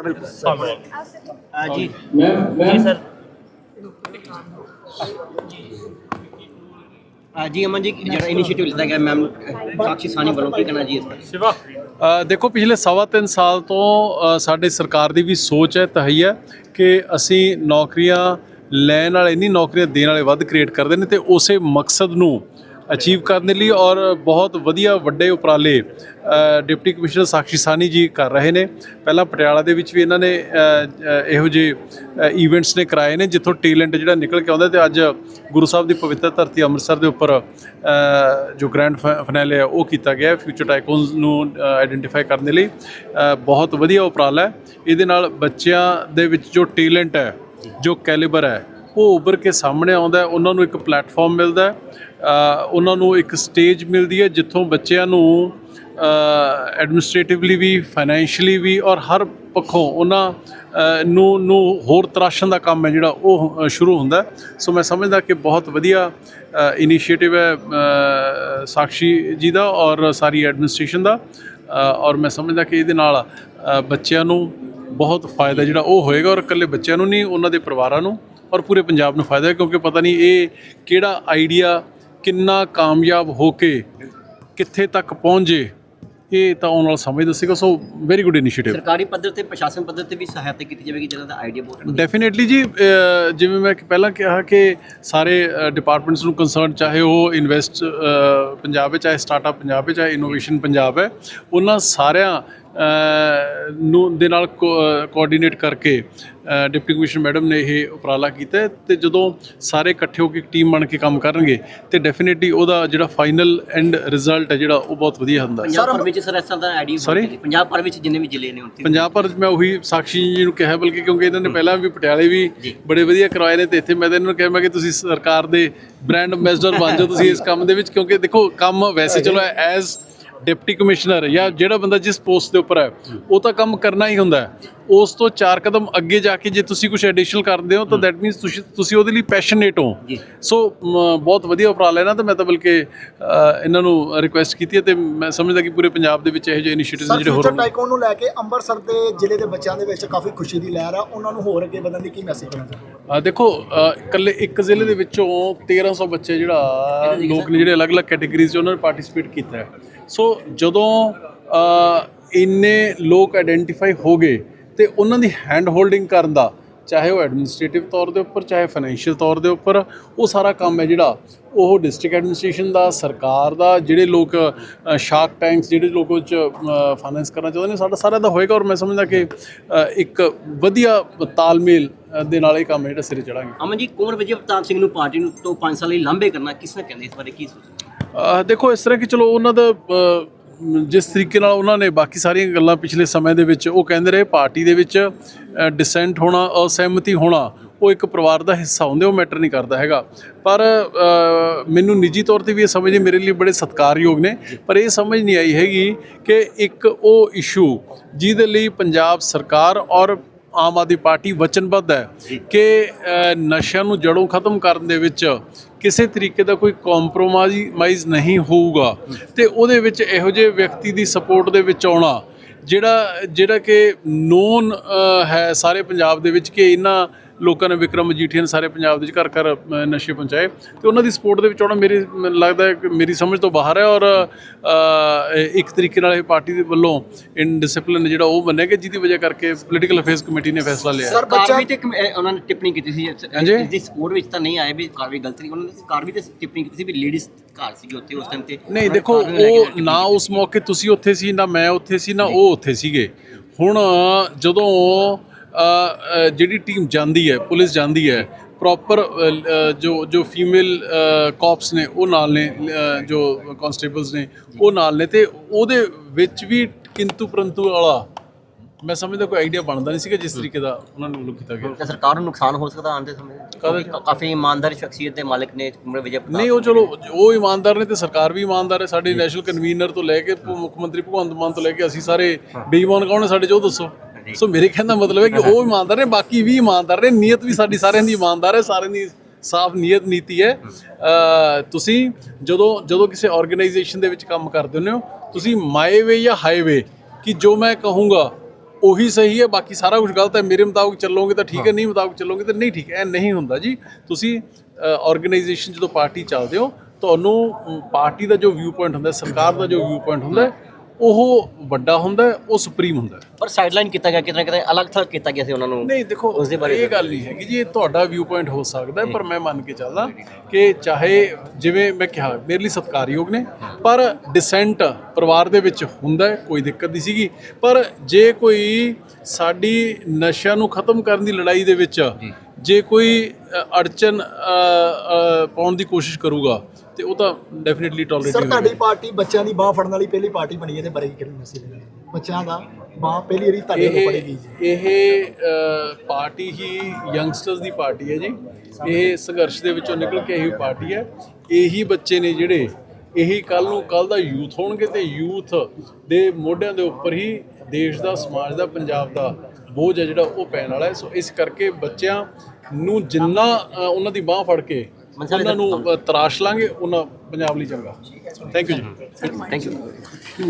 ਅ, ਜੀ। ਮੈਂ ਮੈਂ ਜੀ ਸਰ। ਅ, ਜੀ ਅਮਨ ਜੀ ਜਿਹੜਾ ਇਨੀਸ਼ੀਏਟਿਵ ਲਿੱਤਾ ਗਿਆ ਮੈਮ ਸਾਕਸ਼ੀ ਸਾਨੀ ਵੱਲੋਂ ਕੀ ਕਹਿਣਾ ਜੀ ਇਸ ਬਾਰੇ? ਅ, ਦੇਖੋ ਪਿਛਲੇ ਸਵਾ ਤਿੰਨ ਸਾਲ ਤੋਂ ਸਾਡੇ ਸਰਕਾਰ ਦੀ ਵੀ ਸੋਚ ਹੈ ਤਹੀ ਹੈ ਕਿ ਅਸੀਂ ਨੌਕਰੀਆਂ ਲੈਣ ਵਾਲੇ ਨਹੀਂ ਨੌਕਰੀਆਂ ਦੇਣ ਵਾਲੇ ਵੱਧ ਕ੍ਰੀਏਟ ਕਰਦੇ ਨੇ ਤੇ ਉਸੇ ਮਕਸਦ ਨੂੰ ਅਚੀਵ ਕਰਨ ਦੇ ਲਈ ਔਰ ਬਹੁਤ ਵਧੀਆ ਵੱਡੇ ਉਪਰਾਲੇ ਡਿਪਟੀ ਕਮਿਸ਼ਨਰ ਸਾਕਸ਼ੀ ਸਾਨੀ ਜੀ ਕਰ ਰਹੇ ਨੇ। ਪਹਿਲਾਂ ਪਟਿਆਲਾ ਦੇ ਵਿੱਚ ਵੀ ਇਹਨਾਂ ਨੇ ਇਹੋ ਜਿਹੇ ਇਵੈਂਟਸ ਨੇ ਕਰਾਏ ਨੇ, ਜਿੱਥੋਂ ਟੈਲੈਂਟ ਜਿਹੜਾ ਨਿਕਲ ਕੇ ਆਉਂਦਾ ਤੇ ਅੱਜ ਗੁਰੂ ਸਾਹਿਬ ਦੀ ਪਵਿੱਤਰ ਧਰਤੀ ਅੰਮ੍ਰਿਤਸਰ ਦੇ ਉੱਪਰ ਜੋ ਗ੍ਰੈਂਡ ਫਾਈਨਲ ਹੈ, ਉਹ ਕੀਤਾ ਗਿਆ ਫਿਊਚਰ ਟਾਈਕੂਨਸ ਨੂੰ ਆਇਡੈਂਟੀਫਾਈ ਕਰਨ ਦੇ ਲਈ। ਬਹੁਤ ਵਧੀਆ ਉਪਰਾਲਾ ਹੈ। ਇਹਦੇ ਨਾਲ ਬੱਚਿਆਂ ਦੇ ਵਿੱਚ ਜੋ ਟੈਲੈਂਟ ਹੈ, ਜੋ ਕੈਲੀਬਰ ਹੈ ਉਹ ਉੱਭਰ ਕੇ ਸਾਹਮਣੇ ਆਉਂਦਾ ਉਹਨਾਂ ਨੂੰ ਇੱਕ ਪਲੇਟਫਾਰਮ ਮਿਲਦਾ ਉਹਨਾਂ ਨੂੰ ਇੱਕ ਸਟੇਜ ਮਿਲਦੀ ਹੈ ਜਿੱਥੋਂ ਬੱਚਿਆਂ ਨੂੰ ਐਡਮਿਨਿਸਟ੍ਰੇਟਿਵਲੀ ਵੀ ਫਾਈਨੈਂਸ਼ੀਅਲੀ ਵੀ ਔਰ ਹਰ ਪੱਖੋਂ ਉਹਨਾਂ ਨੂੰ ਨੂੰ ਹੋਰ ਤਰਾਸ਼ਣ ਦਾ ਕੰਮ ਹੈ ਜਿਹੜਾ ਉਹ ਸ਼ੁਰੂ ਹੁੰਦਾ ਸੋ ਮੈਂ ਸਮਝਦਾ ਕਿ ਬਹੁਤ ਵਧੀਆ ਇਨੀਸ਼ੀਏਟਿਵ ਹੈ ਅ, ਸਾਕਸ਼ੀ ਜੀ ਦਾ ਔਰ ਸਾਰੀ ਐਡਮਿਨਿਸਟ੍ਰੇਸ਼ਨ ਦਾ ਔਰ ਮੈਂ ਸਮਝਦਾ ਕਿ ਇਹਦੇ ਨਾਲ ਬੱਚਿਆਂ ਨੂੰ ਬਹੁਤ ਫਾਇਦਾ ਜਿਹੜਾ ਉਹ ਹੋਏਗਾ ਔਰ ਇਕੱਲੇ ਬੱਚਿਆਂ ਨੂੰ ਨਹੀਂ ਉਹਨਾਂ ਦੇ ਪਰਿਵਾਰਾਂ ਨੂੰ ਔਰ ਪੂਰੇ ਪੰਜਾਬ ਨੂੰ ਫਾਇਦਾ ਹੈ ਕਿਉਂਕਿ ਪਤਾ ਨਹੀਂ ਇਹ ਕਿਹੜਾ ਆਈਡੀਆ ਕਿੰਨਾ ਕਾਮਯਾਬ ਹੋ ਕੇ ਕਿੱਥੇ ਤੱਕ ਪਹੁੰਚ ਇਹ ਤਾਂ ਆਉਣ ਵਾਲਾ ਸਮਝ ਦੱਸੇਗਾ ਸੋ ਵੈਰੀ ਗੁੱਡ ਇਨੀਸ਼ੀਏਟਿਵ ਸਰਕਾਰੀ ਪੱਧਰ ਤੇ ਪ੍ਰਸ਼ਾਸਨ ਪੱਧਰ ਤੇ ਵੀ ਸਹਾਇਤਾ ਕੀਤੀ ਜਾਵੇਗੀ ਜਿਹਨਾਂ ਦਾ ਆਈਡੀਆ ਬਹੁਤ ਡੈਫੀਨੇਟਲੀ ਜੀ ਜਿਵੇਂ ਮੈਂ ਪਹਿਲਾਂ ਕਿਹਾ ਕਿ ਸਾਰੇ ਡਿਪਾਰਟਮੈਂਟਸ ਨੂੰ ਕੰਸਰਨ ਚਾਹੇ ਉਹ ਇਨਵੈਸਟ ਪੰਜਾਬ ਹੈ ਚਾਹੇ ਸਟਾਰਟਅਪ ਪੰਜਾਬ ਹੈ ਚਾਹੇ ਇਨੋਵੇਸ਼ਨ ਪੰਜਾਬ ਹੈ ਉਹਨਾਂ ਸਾਰਿਆਂ ਨੂੰ ਦੇ ਨਾਲ ਕੋਆਰਡੀਨੇਟ ਕਰਕੇ ਡਿਪਟੀ ਕਮਿਸ਼ਨਰ ਮੈਡਮ ਨੇ ਇਹ ਉਪਰਾਲਾ ਕੀਤਾ ਤੇ ਜਦੋਂ ਸਾਰੇ ਇਕੱਠੇ ਹੋ ਕੇ ਇੱਕ ਟੀਮ ਬਣ ਕੇ ਕੰਮ ਕਰਨਗੇ ਤੇ ਡੈਫੀਨੇਟਲੀ ਉਹਦਾ ਜਿਹੜਾ ਫਾਈਨਲ ਐਂਡ ਰਿਜ਼ਲਟ ਹੈ ਜਿਹੜਾ ਉਹ ਬਹੁਤ ਵਧੀਆ ਹੁੰਦਾ। ਹੈ ਪੰਜਾਬ ਭਰ ਵਿੱਚ ਸਰ ਇਸ ਦਾ Sorry? ਪੰਜਾਬ ਭਰ ਵਿੱਚ ਜਿੰਨੇ ਵੀ ਜ਼ਿਲ੍ਹੇ ਨੇ ਉੱਥੇ ਪੰਜਾਬ ਭਰ 'ਚ ਮੈਂ ਉਹੀ ਸਾਕਸ਼ੀ ਜੀ ਨੂੰ ਕਿਹਾ ਬਲਕਿ ਕਿਉਂਕਿ ਇਹਨਾਂ ਨੇ ਪਹਿਲਾਂ ਵੀ ਪਟਿਆਲੇ ਵੀ ਬੜੇ ਵਧੀਆ ਕਰਵਾਏ ਨੇ ਤੇ ਇੱਥੇ ਮੈਂ ਤਾਂ ਇਹਨਾਂ ਨੂੰ ਕਿਹਾ ਮੈਂ ਕਿ ਤੁਸੀਂ ਸਰਕਾਰ ਦੇ ਬ੍ਰਾਂਡ ਐਮਬੈਸਡਰ ਬਣ ਜਾਓ ਤੁਸੀਂ ਇਸ ਕੰਮ ਦੇ ਵਿੱਚ ਕਿਉਂਕਿ ਦੇਖੋ ਕੰਮ ਵੈਸੇ ਚਲੋ ਐਜ਼ ਡਿਪਟੀ ਕਮਿਸ਼ਨਰ ਜਾਂ ਜਿਹੜਾ ਬੰਦਾ ਜਿਸ ਪੋਸਟ ਦੇ ਉੱਪਰ ਹੈ ਉਹ ਤਾਂ ਕੰਮ ਕਰਨਾ ਹੀ ਹੁੰਦਾ ਹੈ। ਉਸ ਤੋਂ ਚਾਰ ਕਦਮ ਅੱਗੇ ਜਾ ਕੇ ਜੇ ਤੁਸੀਂ ਕੁਝ ਐਡੀਸ਼ਨਲ ਕਰਦੇ ਹੋ ਤਾਂ ਦੈਟ ਮੀਨਸ ਤੁਸੀਂ ਤੁਸੀਂ ਉਹਦੇ ਲਈ ਪੈਸ਼ਨੇਟ ਹੋ। ਸੋ ਬਹੁਤ ਵਧੀਆ ਉਪਰਾਲਾ ਹੈ ਨਾ ਤਾਂ ਮੈਂ ਤਾਂ ਬਲਕਿ ਇਹਨਾਂ ਨੂੰ ਰਿਕੁਐਸਟ ਕੀਤੀ ਹੈ ਤੇ ਮੈਂ ਸਮਝਦਾ ਕਿ ਪੂਰੇ ਪੰਜਾਬ ਦੇ ਵਿੱਚ ਇਹੋ ਜਿਹੇ ਇਨੀਸ਼ੀਏਟਿਵਸ ਸਰ ਜਿਹੜੇ ਹੋਰ ਫਿਊਚਰ ਟਾਈਕੂਨ ਨੂੰ। ਲੈ ਕੇ ਅੰਮ੍ਰਿਤਸਰ ਦੇ ਜ਼ਿਲ੍ਹੇ ਦੇ ਬੱਚਿਆਂ ਦੇ ਵਿੱਚ ਕਾਫੀ ਖੁਸ਼ੀ ਦੀ ਲਹਿਰ ਆ। ਉਹਨਾਂ ਨੂੰ ਹੋਰ ਅੱਗੇ ਵਧਣ ਦੀ ਕੀ ਮੈਸੇਜ ਦੇਣਾ ਚਾਹੁੰਦੇ ਆ ਦੇਖੋ ਇਕੱਲੇ ਇੱਕ ਜ਼ਿਲ੍ਹੇ ਦੇ ਵਿੱਚੋਂ 1300 ਬੱਚੇ ਜਿਹੜਾ ਲੋਕ ਨੇ ਜਿਹੜੇ ਅਲੱਗ-ਅਲੱਗ ਕੈਟਾਗਰੀਜ਼ 'ਚ ਉਹਨਾਂ ਨੇ ਪਾਰਟਿਸਿਪੇਟ ਕੀਤਾ ਹੈ। ਸੋ ਜਦੋਂ ਇੰਨੇ ਲੋਕ ਆਇਡੈਂਟੀਫਾਈ ਹੋ ਗਏ ਤੇ ਉਹਨਾਂ ਦੀ ਹੈਂਡ ਹੋਲਡਿੰਗ ਕਰਨ ਦਾ, ਚਾਹੇ ਉਹ ਐਡਮਿਨਿਸਟ੍ਰੇਟਿਵ ਤੌਰ ਦੇ ਉੱਪਰ, ਚਾਹੇ ਫਾਈਨੈਂਸ਼ੀਅਲ ਤੌਰ ਦੇ ਉੱਪਰ, ਉਹ ਸਾਰਾ ਕੰਮ ਹੈ ਜਿਹੜਾ, ਉਹ ਡਿਸਟ੍ਰਿਕਟ ਐਡਮਿਨਿਸਟ੍ਰੇਸ਼ਨ ਦਾ, ਸਰਕਾਰ ਦਾ, ਜਿਹੜੇ ਲੋਕ ਸ਼ਾਰਕ ਟੈਂਕਸ ਜਿਹੜੇ ਲੋਕ ਉਹ 'ਚ ਫਾਈਨੈਂਸ ਕਰਨਾ ਚਾਹੁੰਦੇ ਨੇ, ਸਾਡਾ ਸਾਰਿਆਂ ਦਾ ਹੋਏਗਾ ਔਰ ਮੈਂ ਸਮਝਦਾ ਕਿ ਇੱਕ ਵਧੀਆ ਤਾਲਮੇਲ ਦੇ ਨਾਲ ਇਹ ਕੰਮ ਜਿਹੜਾ ਸਿਰੇ ਚੜਾਂਗੇ ਅਮਨ ਜੀ ਕੁੰਵਰ ਵਿਜੇ ਪ੍ਰਤਾਪ ਸਿੰਘ ਨੂੰ ਪਾਰਟੀ ਨੂੰ ਤੋਂ 5 ਸਾਲ ਲਈ ਲਾਂਭੇ ਕਰਨਾ ਕਿਸ ਤਰ੍ਹਾਂ ਕਹਿੰਦੇ ਇਸ ਬਾਰੇ ਕੀ ਸੋਚਦੇ ਦੇਖੋ, ਇਸ ਤਰ੍ਹਾਂ ਕਿ ਚਲੋ ਉਹਨਾਂ ਦਾ ਜਿਸ ਤਰੀਕੇ ਨਾਲ ਉਹਨਾਂ ਨੇ ਬਾਕੀ ਸਾਰੀਆਂ ਗੱਲਾਂ ਪਿਛਲੇ ਸਮੇਂ ਦੇ ਵਿੱਚ ਉਹ ਕਹਿੰਦੇ ਰਹੇ, ਪਾਰਟੀ ਦੇ ਵਿੱਚ ਡਿਸੈਂਟ ਹੋਣਾ, ਅਸਹਿਮਤੀ ਹੋਣਾ, ਉਹ ਇੱਕ ਪਰਿਵਾਰ ਦਾ ਹਿੱਸਾ ਹੁੰਦੇ, ਉਹ ਮੈਟਰ ਨਹੀਂ ਕਰਦਾ ਹੈਗਾ। ਪਰ ਮੈਨੂੰ ਨਿੱਜੀ ਤੌਰ ਤੇ ਵੀ ਇਹ ਸਮਝ ਨਹੀਂ ਮੇਰੇ ਲਈ ਬੜੇ ਸਤਿਕਾਰਯੋਗ ਨੇ, ਪਰ ਇਹ ਸਮਝ ਨਹੀਂ ਆਈ ਹੈਗੀ ਕਿ ਇੱਕ ਉਹ ਇਸ਼ੂ ਜਿਹਦੇ ਲਈ ਪੰਜਾਬ ਸਰਕਾਰ ਔਰ ਆਮ ਆਦਮੀ ਪਾਰਟੀ ਵਚਨਬੱਧ ਹੈ ਕਿ ਨਸ਼ਿਆਂ ਨੂੰ ਜੜੋਂ ਖਤਮ ਕਰਨ ਦੇ ਵਿੱਚ ਕਿਸੇ ਤਰੀਕੇ ਦਾ ਕੋਈ ਕੰਪਰੋਮਾਈਜ਼ ਨਹੀਂ ਹੋਊਗਾ ਤੇ ਉਹਦੇ ਵਿੱਚ ਇਹੋ ਜਿਹੇ ਵਿਅਕਤੀ ਦੀ ਸਪੋਰਟ ਦੇ ਵਿੱਚ ਆਉਣਾ, ਜਿਹੜਾ ਜਿਹੜਾ ਕਿ ਨੋਨ ਹੈ ਸਾਰੇ ਪੰਜਾਬ ਦੇ ਵਿੱਚ ਕਿ ਇਹਨਾਂ ਲੋਕਾਂ ਨੇ ਵਿਕਰਮ ਮਜੀਠੀਆ ਨੇ ਸਾਰੇ ਪੰਜਾਬ ਦੇ ਵਿੱਚ ਘਰ ਘਰ ਨਸ਼ੇ ਪਹੁੰਚਾਏ। ਤੇ ਉਹਨਾਂ ਦੀ ਸਪੋਰਟ ਦੇ ਵਿੱਚ ਆਉਣਾ ਮੇਰੇ ਲੱਗਦਾ ਹੈ ਕਿ ਮੇਰੀ ਸਮਝ ਤੋਂ ਬਾਹਰ ਹੈ ਔਰ ਇੱਕ ਤਰੀਕੇ ਨਾਲ ਇਹ ਪਾਰਟੀ ਦੇ ਵੱਲੋਂ ਇਨ ਡਿਸਪਲਿਨ ਜਿਹੜਾ ਉਹ ਮੰਨਿਆ ਕਿ ਜਿਹਦੀ ਵਜ੍ਹਾ ਕਰਕੇ ਪੋਲੀਟੀਕਲ ਅਫੇਅਰਸ ਕਮੇਟੀ ਨੇ ਫੈਸਲਾ ਲਿਆ। ਸਰ ਬੱਚਾ ਕਾਰਵਾਈ ਤੇ ਉਹਨਾਂ ਨੇ ਟਿੱਪਣੀ ਕੀਤੀ ਸੀ। ਹਾਂਜੀ। ਇਸ ਦੀ ਸਪੋਰਟ ਵਿੱਚ ਤਾਂ ਨਹੀਂ ਆਏ ਵੀ ਕਾਰਵਾਈ ਗਲਤ ਨਹੀਂ ਉਹਨਾਂ ਨੇ ਕਾਰਵਾਈ ਤੇ ਟਿੱਪਣੀ ਕੀਤੀ ਸੀ ਵੀ ਲੇਡੀਜ਼ ਘਰ ਸੀਗੀ ਉੱਥੇ ਉਸ ਟਾਈਮ ਤੇ। ਨਹੀਂ ਦੇਖੋ ਉਹ ਨਾ ਉਸ ਮੌਕੇ ਤੁਸੀਂ ਉੱਥੇ ਸੀ ਨਾ ਮੈਂ ਉੱਥੇ ਸੀ ਨਾ ਉਹ ਉੱਥੇ ਸੀਗੇ। ਹੁਣ ਜਦੋਂ ਜਿਹੜੀ ਟੀਮ ਜਾਂਦੀ ਹੈ ਪੁਲਿਸ ਜਾਂਦੀ ਹੈ ਪ੍ਰੋਪਰ ਜੋ ਜੋ ਫੀਮੇਲ ਕਾਪਸ ਨੇ ਉਹ ਨਾਲ ਨੇ ਜੋ ਕਨਸਟੇਬਲਸ ਨੇ ਉਹ ਨਾਲ ਨੇ ਤੇ ਉਹਦੇ ਵਿੱਚ ਵੀ ਕਿੰਤੂ ਪਰੰਤੂ ਵਾਲਾ ਮੈਂ ਸਮਝਦਾ ਕੋਈ ਆਈਡੀਆ ਬਣਦਾ ਨਹੀਂ ਸੀਗਾ ਜਿਸ ਤਰੀਕੇ ਦਾ ਉਹਨਾਂ ਨੂੰ ਵੱਲੋਂ ਕੀਤਾ ਗਿਆ। ਸਰਕਾਰ ਨੂੰ ਨੁਕਸਾਨ ਹੋ ਸਕਦਾ ਆਉਂਦੇ ਸਮੇਂ? ਕਾਫੀ ਇਮਾਨਦਾਰ ਸ਼ਖਸੀਅਤ ਦੇ ਮਾਲਕ ਨੇ ਵਿਜੇ ਪ੍ਰਤਾਪ ਨਹੀਂ ਉਹ ਚਲੋ ਉਹ ਇਮਾਨਦਾਰ ਨੇ ਤੇ ਸਰਕਾਰ ਵੀ ਇਮਾਨਦਾਰ ਹੈ ਸਾਡੇ ਨੈਸ਼ਨਲ ਕਨਵੀਨਰ ਤੋਂ ਲੈ ਕੇ ਮੁੱਖ ਮੰਤਰੀ ਭਗਵੰਤ ਮਾਨ ਤੋਂ ਲੈ ਕੇ ਅਸੀਂ ਸਾਰੇ ਬੇਈਮਾਨ ਕੌਣ ਨੇ ਸਾਡੇ ਚ ਉਹ ਦੱਸੋ। ਸੋ ਮੇਰੇ ਕਹਿਣ ਦਾ ਮਤਲਬ ਹੈ ਕਿ ਉਹ ਇਮਾਨਦਾਰ ਨੇ ਬਾਕੀ ਵੀ ਇਮਾਨਦਾਰ ਨੇ ਨੀਅਤ ਵੀ ਸਾਡੀ ਸਾਰਿਆਂ ਦੀ ਇਮਾਨਦਾਰ ਹੈ ਸਾਰਿਆਂ ਦੀ ਸਾਫ਼ ਨੀਅਤ ਨੀਤੀ ਹੈ। ਤੁਸੀਂ ਜਦੋਂ ਜਦੋਂ ਕਿਸੇ ਆਰਗੇਨਾਈਜੇਸ਼ਨ ਦੇ ਵਿੱਚ ਕੰਮ ਕਰਦੇ ਹੁੰਦੇ ਹੋ ਤੁਸੀਂ ਮਾਈ ਵੇ ਜਾਂ ਹਾਈਵੇ ਕਿ ਜੋ ਮੈਂ ਕਹੂੰਗਾ ਉਹੀ ਸਹੀ ਹੈ ਬਾਕੀ ਸਾਰਾ ਕੁਝ ਗਲਤ ਹੈ ਮੇਰੇ ਮੁਤਾਬਕ ਚੱਲੋਗੇ ਤਾਂ ਠੀਕ ਹੈ ਨਹੀਂ ਮੁਤਾਬਕ ਚੱਲੋਗੇ ਤਾਂ ਨਹੀਂ ਠੀਕ ਹੈ ਇਹ ਨਹੀਂ ਹੁੰਦਾ ਜੀ। ਤੁਸੀਂ ਆਰਗੇਨਾਈਜੇਸ਼ਨ ਜਦੋਂ ਪਾਰਟੀ ਚੱਲਦੇ ਹੋ ਤੁਹਾਨੂੰ ਪਾਰਟੀ ਦਾ ਜੋ ਵਿਊ ਪੁਆਇੰਟ ਹੁੰਦਾ ਸਰਕਾਰ ਦਾ ਜੋ ਵਿਊ ਪੁਆਇੰਟ ਹੁੰਦਾ ਉਹ ਵੱਡਾ ਹੁੰਦਾ ਹੈ, ਉਹ ਸੁਪਰੀਮ ਹੁੰਦਾ ਹੈ। ਪਰ ਸਾਈਡਲਾਈਨ ਕੀਤਾ ਗਿਆ ਕਿਤੇ ਨਾ ਕਿਤੇ ਅਲੱਗ ਥਲੱਗ ਕੀਤਾ ਗਿਆ ਸੀ ਉਹਨਾਂ ਨੂੰ। ਨਹੀਂ ਦੇਖੋ ਉਸ ਦੇ ਬਾਰੇ ਇਹ ਗੱਲ ਨਹੀਂ ਹੈਗੀ ਜੀ ਇਹ ਤੁਹਾਡਾ ਵਿਊ ਪੁਆਇੰਟ ਹੋ ਸਕਦਾ ਹੈ ਪਰ ਮੈਂ ਮੰਨ ਕੇ ਚੱਲਦਾ ਕਿ ਚਾਹੇ ਜਿਵੇਂ ਮੈਂ ਕਿਹਾ ਮੇਰੇ ਲਈ ਸਤਿਕਾਰਯੋਗ ਨੇ ਪਰ ਡਿਸੈਂਟ ਪਰਿਵਾਰ ਦੇ ਵਿੱਚ ਹੁੰਦਾ ਹੈ ਕੋਈ ਦਿੱਕਤ ਨਹੀਂ ਸੀਗੀ। ਪਰ ਜੇ ਕੋਈ ਸਾਡੀ ਨਸ਼ਿਆਂ ਨੂੰ ਖਤਮ ਕਰਨ ਦੀ ਲੜਾਈ ਦੇ ਵਿੱਚ ਜੇ ਕੋਈ ਅੜਚਨ ਪਾਉਣ ਦੀ ਕੋਸ਼ਿਸ਼ ਕਰੂਗਾ ਤੇ ਉਹ ਤਾਂ ਡੈਫੀਨਿਟਲੀ ਟੋਲਰੇਟ ਸਰ ਤੁਹਾਡੀ ਪਾਰਟੀ ਬੱਚਿਆਂ ਦੀ ਬਾਹ ਫੜਨ ਵਾਲੀ ਪਹਿਲੀ ਪਾਰਟੀ ਬਣੀ ਹੈ ਇਹਦੇ ਬਾਰੇ ਕੀ ਕਹਿਣਾ ਮੈਸੇਜ ਦੇਣਾ ਬੱਚਿਆਂ ਦਾ ਬਾਹ ਪਹਿਲੀ ਵਾਰੀ ਤੁਹਾਡੇ ਨੂੰ ਫੜੀ ਗਈ ਜੀ। ਇਹ ਪਾਰਟੀ ਹੀ ਯੰਗਸਟਰਸ ਦੀ ਪਾਰਟੀ ਹੈ ਜੀ। ਇਹ ਸੰਘਰਸ਼ ਦੇ ਵਿੱਚੋਂ ਨਿਕਲ ਕੇ ਇਹੀ ਪਾਰਟੀ ਹੈ। ਇਹੀ ਬੱਚੇ ਨੇ ਜਿਹੜੇ ਇਹੀ ਕੱਲ ਨੂੰ ਕੱਲ ਦਾ ਯੂਥ ਹੋਣਗੇ ਤੇ ਯੂਥ ਦੇ ਮੋਢਿਆਂ ਦੇ ਉੱਪਰ ਹੀ ਦੇਸ਼ ਦਾ ਸਮਾਜ ਦਾ ਪੰਜਾਬ ਦਾ ਬੋਝ ਹੈ ਜਿਹੜਾ ਉਹ ਪੈਣ ਵਾਲਾ ਹੈ। ਸੋ ਇਸ ਕਰਕੇ ਬੱਚਿਆਂ ਨੂੰ ਜਿੰਨਾ ਉਹਨਾਂ ਦੀ ਬਾਹ ਫੜ ਕੇ ਉਹਨਾਂ ਨੂੰ ਤਰਾਸ਼ ਲਾਂਗੇ ਉਹਨਾਂ ਪੰਜਾਬ ਲਈ ਚੰਗਾ। Thank you ji. Thank you